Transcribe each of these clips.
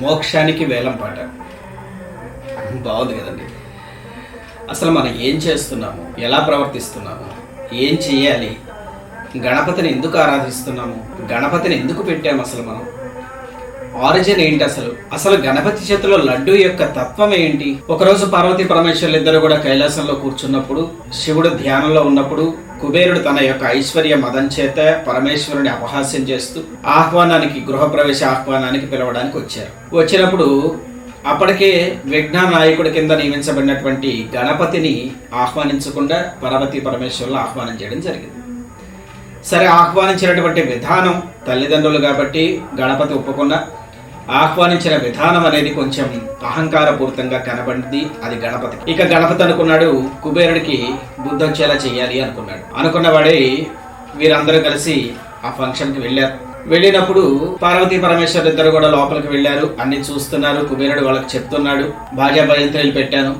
మోక్షానికి వేలం పాట. బాగుంది కదండి. అసలు మనం ఏం చేస్తున్నాము? ఎలా ప్రవర్తిస్తున్నాము? ఏం చేయాలి? గణపతిని ఎందుకు ఆరాధిస్తున్నాము? గణపతిని ఎందుకు పెట్టాము అసలు మనం? ఆరిజిన్ ఏంటి అసలు? అసలు గణపతి చేతిలో లడ్డు యొక్క తత్వం ఏంటి? ఒకరోజు పార్వతీ పరమేశ్వరులు ఇద్దరు కూడా కైలాసంలో కూర్చున్నప్పుడు శివుడు ధ్యానంలో ఉన్నప్పుడు కుబేరుడు తన యొక్క ఐశ్వర్య మదం చేత పరమేశ్వరుని అపహాస్యం చేస్తూ ఆహ్వానానికి గృహప్రవేశ ఆహ్వానానికి పిలవడానికి వచ్చారు. వచ్చినప్పుడు అప్పటికే విఘ్న నాయకుడి కింద నియమించబడినటువంటి గణపతిని ఆహ్వానించకుండా పార్వతీ పరమేశ్వరులు ఆహ్వానం చేయడం జరిగింది. సరే ఆహ్వానించినటువంటి విధానం తల్లిదండ్రులు కాబట్టి గణపతి ఒప్పుకున్న ఆహ్వానించిన విధానం అనేది కొంచెం అహంకారపూరితంగా కనబడింది. అది గణపతి. ఇక గణపతి అనుకున్నాడు కుబేరుడికి బుద్ధొచ్చేలా చేయాలి అనుకున్నాడు. అనుకున్న వాడే వీరందరూ కలిసి ఆ ఫంక్షన్కి వెళ్ళారు. వెళ్ళినప్పుడు పార్వతీ పరమేశ్వర్ ఇద్దరు కూడా లోపలికి వెళ్ళారు. అన్ని చూస్తున్నారు కుబేరుడు వాళ్ళకి చెప్తున్నాడు. భార్య భయంత్రులు పెట్టాను.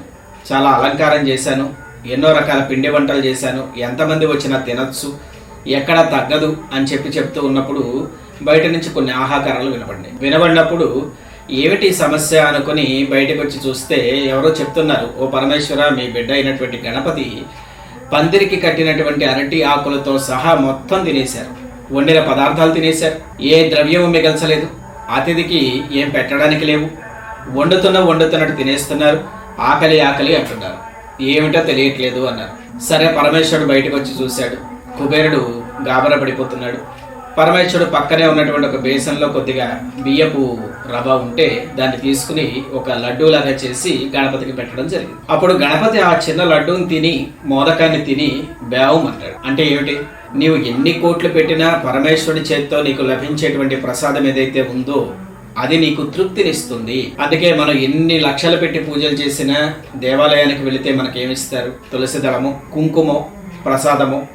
చాలా అలంకారం చేశాను. ఎన్నో రకాల పిండి వంటలు చేశాను. ఎంతమంది వచ్చినా తినొచ్చు. ఎక్కడ తగ్గదు అని చెప్పి చెప్తూ ఉన్నప్పుడు బయట నుంచి కొన్ని ఆహాకారాలు వినపడినాయి వినబడినప్పుడు ఏమిటి సమస్య అనుకుని బయటకు వచ్చి చూస్తే ఎవరో చెప్తున్నారు ఓ పరమేశ్వర మీ బిడ్డ అయినటువంటి గణపతి పందిరికి కట్టినటువంటి అరటి ఆకులతో సహా మొత్తం తినేశారు. వండిన పదార్థాలు తినేశారు. ఏ ద్రవ్యము మిగల్చలేదు. అతిథికి ఏం పెట్టడానికి లేవు. వండుతున్న వండుతున్నట్టు తినేస్తున్నారు. ఆకలి ఆకలి అంటున్నారు. ఏమిటో తెలియట్లేదు అన్నారు. సరే పరమేశ్వరుడు బయటకు వచ్చి చూశాడు. కుబేరుడు గాబర పడిపోతున్నాడు. పరమేశ్వరుడు పక్కనే ఉన్నటువంటి ఒక బేసన్లో కొద్దిగా బియ్యపు రవ ఉంటే దాన్ని తీసుకుని ఒక లడ్డూలాగా చేసి గణపతికి పెట్టడం జరిగింది. అప్పుడు గణపతి ఆ చిన్న లడ్డూని తిని మోదకాన్ని తిని బేవం అంటాడు అంటే ఏమిటి? నీవు ఎన్ని కోట్లు పెట్టినా పరమేశ్వరుడి చేత్తో నీకు లభించేటువంటి ప్రసాదం ఏదైతే ఉందో అది నీకు తృప్తినిస్తుంది. అందుకే మనం ఎన్ని లక్షలు పెట్టి పూజలు చేసినా దేవాలయానికి వెళితే మనకేమిస్తారు? తులసి దళము కుంకుమో ప్రసాదము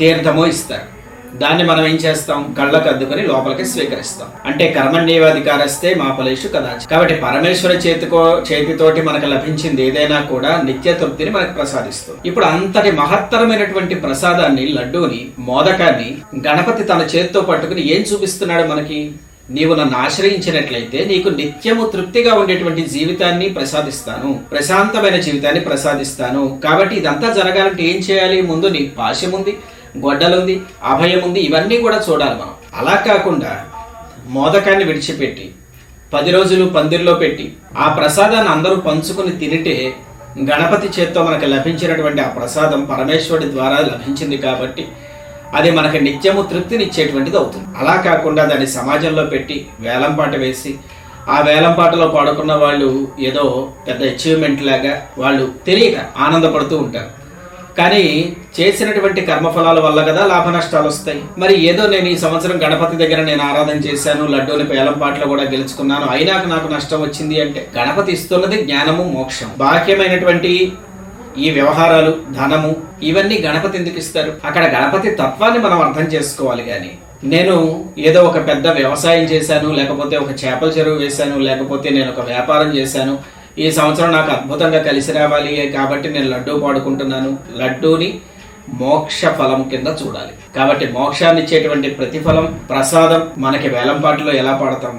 తీర్థమో ఇస్తారు. దాన్ని మనం ఏం చేస్తాం? కళ్ళకు అద్దుకొని లోపలికి స్వీకరిస్తాం. అంటే కర్మణ్యేవాధికారస్తే మా ఫలేషు కాబట్టి పరమేశ్వర చేతికో చేతితోటి మనకు లభించింది ఏదైనా కూడా నిత్య తృప్తిని మనకు ప్రసాదిస్తుంది. ఇప్పుడు అంతటి మహత్తరమైనటువంటి ప్రసాదాన్ని లడ్డూని మోదకాన్ని గణపతి తన చేతితో పట్టుకుని ఏం చూపిస్తున్నాడు మనకి? నీవు నన్ను ఆశ్రయించినట్లయితే నీకు నిత్యము తృప్తిగా ఉండేటువంటి జీవితాన్ని ప్రసాదిస్తాను. ప్రశాంతమైన జీవితాన్ని ప్రసాదిస్తాను. కాబట్టి ఇదంతా జరగాలంటే ఏం చేయాలి? ముందు నీ పాశం ఉంది గొడ్డలుంది అభయం ఉంది ఇవన్నీ కూడా చూడాలి మనం. అలా కాకుండా మోదకాన్ని విడిచిపెట్టి పది రోజులు పందిరిలో పెట్టి ఆ ప్రసాదాన్ని అందరూ పంచుకుని తినిటే గణపతి చేత్తో మనకు లభించినటువంటి ఆ ప్రసాదం పరమేశ్వరుడి ద్వారా లభించింది కాబట్టి అది మనకి నిత్యము తృప్తినిచ్చేటువంటిది అవుతుంది. అలా కాకుండా దాన్ని సమాజంలో పెట్టి వేలంపాట వేసి ఆ వేలంపాటలో పాడుకున్న వాళ్ళు ఏదో పెద్ద అచీవ్మెంట్ లాగా వాళ్ళు తెలియక ఆనందపడుతూ ఉంటారు. కానీ చేసినటువంటి కర్మఫలాల వల్ల కదా లాభ నష్టాలు వస్తాయి. మరి ఏదో నేను ఈ సంవత్సరం గణపతి దగ్గర నేను ఆరాధన చేశాను లడ్డూని పేలంపాట్లో కూడా గెలుచుకున్నాను అయినా నాకు నష్టం వచ్చింది అంటే గణపతి ఇస్తున్నది జ్ఞానము మోక్షం. బాహ్యమైనటువంటి ఈ వ్యవహారాలు ధనము ఇవన్నీ గణపతి ఎందుకు ఇస్తారు? అక్కడ గణపతి తత్వాన్ని మనం అర్థం చేసుకోవాలి కానీ. నేను ఏదో ఒక పెద్ద వ్యవసాయం చేశాను లేకపోతే ఒక చేపల చెరువు వేశాను లేకపోతే నేను ఒక వ్యాపారం చేశాను ఈ సంవత్సరం నాకు అద్భుతంగా కలిసి రావాలి కాబట్టి నేను లడ్డూ పాడుకుంటున్నాను. లడ్డూని మోక్ష ఫలం కింద చూడాలి. కాబట్టి మోక్షాన్ని ఇచ్చేటువంటి ప్రతిఫలం ప్రసాదం మనకి వేలంపాట్లో ఎలా పాడతాం?